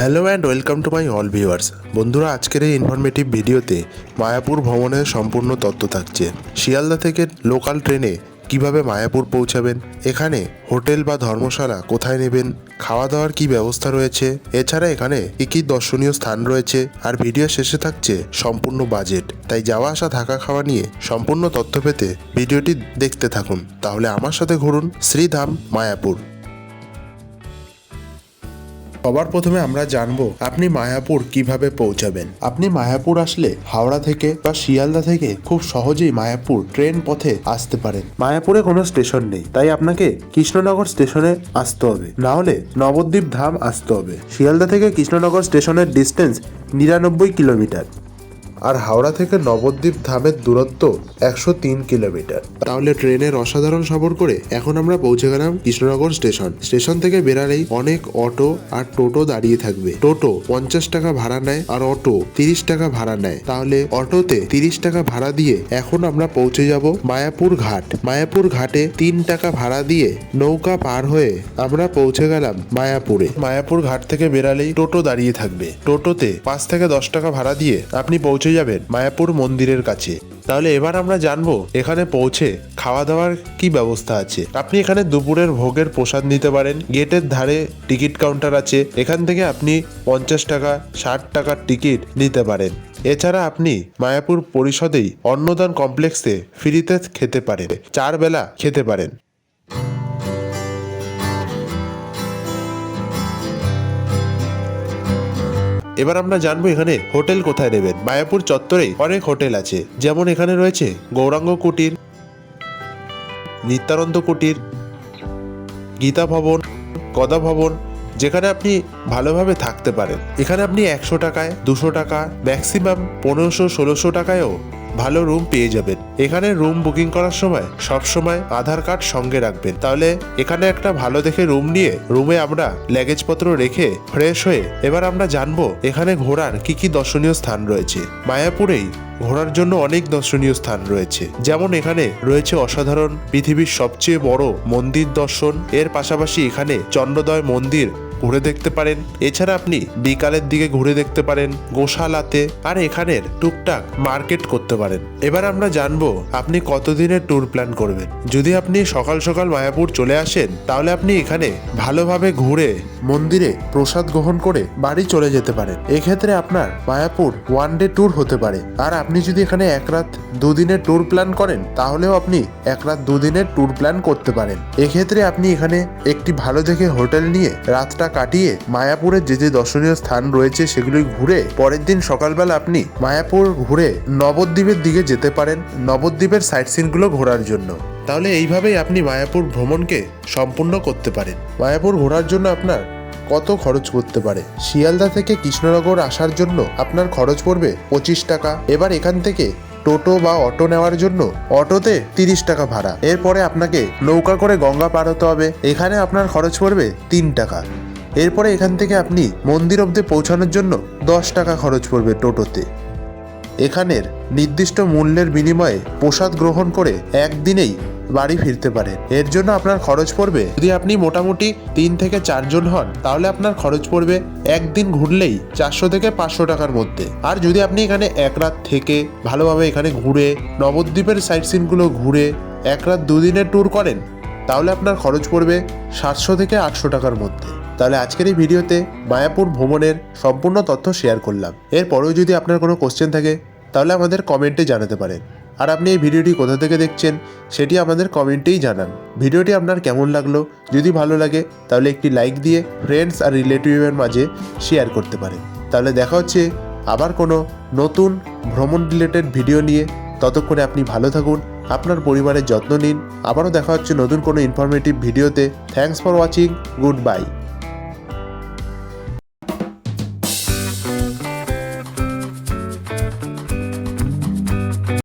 Hello and welcome to my all viewers বন্ধুরা, আজকের এই ইনফরমেটিভ ভিডিওতে মায়াপুর ভ্রমণের সম্পূর্ণ তথ্য থাকছে। শিয়ালদা থেকে লোকাল ট্রেনে কীভাবে মায়াপুর পৌঁছাবেন? এখানে হোটেল বা ধর্মশালা কোথায় নেবেন? খাওয়া দাওয়ার কি ব্যবস্থা রয়েছে? এছাড়া এখানে কি কি দর্শনীয় স্থান রয়েছে? আর ভিডিও শেষে থাকছে সম্পূর্ণ বাজেট তাই যাওয়া আসা, থাকা খাওয়া নিয়ে সম্পূর্ণ তথ্য পেতে ভিডিওটি দেখতে থাকুন। তাহলে আমার সাথে ঘুরুন শ্রীধাম মায়াপুর। সবার প্রথমে আমরা জানব আপনি মায়াপুর কীভাবে পৌঁছাবেন। আপনি মায়াপুর আসলে হাওড়া থেকে বা শিয়ালদা থেকে খুব সহজেই মায়াপুর ট্রেন পথে আসতে পারেন। মায়াপুরে কোনো স্টেশন নেই, তাই আপনাকে কৃষ্ণনগর স্টেশনে আসতে হবে। না হলে নবদ্বীপ ধাম আসতে হবে। শিয়ালদা থেকে কৃষ্ণনগর স্টেশনের ডিস্টেন্স নিরানব্বই কিলোমিটার। আর হাওড়া থেকে নবদ্বীপ ধামের দূরত্ব একশো তিন কিলোমিটার। তাহলে ট্রেনের অসাধারণ সফর করে এখন আমরা পৌঁছে গেলাম কৃষ্ণনগর স্টেশন। স্টেশন থেকে বেরালেই অনেক অটো আর টোটো দাঁড়িয়ে থাকবে। টোটো পঞ্চাশ টাকা ভাড়া নেয় আর অটো তিরিশ টাকা ভাড়া নেয়। তাহলে অটোতে তিরিশ টাকা ভাড়া দিয়ে এখন আমরা পৌঁছে যাব মায়াপুর ঘাট। মায়াপুর ঘাটে তিন টাকা ভাড়া দিয়ে নৌকা পার হয়ে আমরা পৌঁছে গেলাম মায়াপুরে। মায়াপুর ঘাট থেকে বেরালেই টোটো দাঁড়িয়ে থাকবে। টোটোতে পাঁচ থেকে দশ টাকা ভাড়া দিয়ে আপনি পৌঁছে যাবেন মায়াপুর মন্দিরের কাছে। তাহলে এবার আমরা জানব, এখানে পৌঁছে খাওয়া দাওয়ার কি ব্যবস্থা আছে? আপনি এখানে দুপুরের ভোগের প্রসাদ নিতে পারেন, গেটের ধারে টিকিট কাউন্টার আছে, এখান থেকে আপনি পঞ্চাশ টাকা, ষাট টাকার টিকিট নিতে পারেন। এছাড়া আপনি মায়াপুর পরিষদেই অন্নদান কমপ্লেক্সে ফ্রিতে খেতে পারেন, চার বেলা খেতে পারেন। এবার আমরা জানব এখানে হোটেল কোথায় নেবেন। মায়াপুর চত্বরে অনেক হোটেল আছে। যেমন এখানে রয়েছে গৌরাঙ্গ কুটির, নিত্যানন্দ কুটির, গীতা ভবন, গদা ভবন, যেখানে আপনি ভালোভাবে থাকতে পারেন। এখানে আপনি একশো টাকায়, দুশো টাকা ম্যাক্সিমাম পনেরোশো, ষোলোশো টাকায়ও ভালো রুম পেয়ে যাবেন। এখানে রুম বুকিং করার সময় সব সময় আধার কার্ড সঙ্গে রাখবেন। তাহলে এখানে একটা ভালো দেখে রুম নিয়ে রুমে আমরা ল্যাগেজপত্র রেখে ফ্রেশ হয়ে এবার আমরা জানব এখানে ঘোরার কি কি দর্শনীয় স্থান রয়েছে। মায়াপুরেই ঘোরার জন্য অনেক দর্শনীয় স্থান রয়েছে। যেমন এখানে রয়েছে অসাধারণ পৃথিবীর সবচেয়ে বড় মন্দির দর্শন। এর পাশাপাশি এখানে চন্দ্রদয় মন্দির ঘুরে দেখতে পারেন। এছাড়া আপনি বিকালের দিকে ঘুরে দেখতে পারেন, গোশালাতে আর এখানের টুকটাক মার্কেট করতে পারেন। এবার আমরা জানব আপনি কতদিনের ট্যুর প্ল্যান করবেন। যদি আপনি সকাল সকাল মায়াপুর চলে আসেন, তাহলে আপনি এখানে ভালোভাবে ঘুরে মন্দিরে প্রসাদ গ্রহণ করে বাড়ি চলে যেতে পারেন। এক্ষেত্রে আপনার মায়াপুর ওয়ান ডে ট্যুর হতে পারে। আর আপনি যদি এখানে এক রাত দুদিনের ট্যুর প্ল্যান করেন, তাহলেও আপনি এক রাত দুদিনের ট্যুর প্ল্যান করতে পারেন। এক্ষেত্রে আপনি এখানে একটি ভালো দেখে হোটেল নিয়ে রাতটা কাটিয়ে মায়াপুরের যে যে দর্শনীয় স্থান রয়েছে সেগুলি ঘুরে পরের দিন সকালবেলা আপনি মায়াপুর ঘুরে নবদ্বীপের দিকে যেতে পারেন, নবদ্বীপের সাইট সিনগুলো ঘোরার জন্য। তাহলে এইভাবেই আপনি মায়াপুর ভ্রমণকে সম্পূর্ণ করতে পারেন। মায়াপুর ঘোরার জন্য আপনার কত খরচ করতে পারে? শিয়ালদা থেকে কৃষ্ণনগর আসার জন্য আপনার খরচ পড়বে পঁচিশ টাকা। এবার এখান থেকে টোটো বা অটো নেওয়ার জন্য অটোতে তিরিশ টাকা ভাড়া। এরপরে আপনাকে নৌকা করে গঙ্গা পার হতে হবে। এখানে আপনার খরচ পড়বে তিন টাকা। এরপরে এখান থেকে আপনি মন্দির অব্দি পৌঁছানোর জন্য দশ টাকা খরচ পড়বে টোটোতে। এখানের নির্দিষ্ট মূল্যের বিনিময়ে প্রসাদ গ্রহণ করে একদিনেই বাড়ি ফিরতে পারেন। এর জন্য আপনার খরচ পড়বে, যদি আপনি মোটামুটি তিন থেকে চারজন হন, তাহলে আপনার খরচ পড়বে একদিন ঘুরলেই চারশো থেকে পাঁচশো টাকার মধ্যে। আর যদি আপনি এখানে এক রাত থেকে ভালোভাবে এখানে ঘুরে, নবদ্বীপের সাইট সিনগুলো ঘুরে এক রাত দুদিনের ট্যুর করেন, তাহলে আপনার খরচ পড়বে সাতশো থেকে আটশো টাকার মধ্যে। তাহলে আজকের এই ভিডিওতে মায়াপুর ভ্রমণের সম্পূর্ণ তথ্য শেয়ার করলাম। এরপরেও যদি আপনার কোনো কোশ্চেন থাকে, তাহলে আমাদের কমেন্টে জানাতে পারেন। আর আপনি এই ভিডিওটি কোথা থেকে দেখছেন, সেটি আমাদের কমেন্টেই জানান। ভিডিওটি আপনার কেমন লাগল, যদি ভালো লাগে, তাহলে একটি লাইক দিয়ে ফ্রেন্ডস আর রিলেটিভের মাঝে শেয়ার করতে পারেন। তাহলে দেখা হচ্ছে আবার কোনো নতুন ভ্রমণ রিলেটেড ভিডিও নিয়ে। ততক্ষণে আপনি ভালো থাকুন, আপনার পরিবারের যত্ন নিন। আবারও দেখা হচ্ছে নতুন কোনো ইনফরমেটিভ ভিডিওতে thanks for watching good bye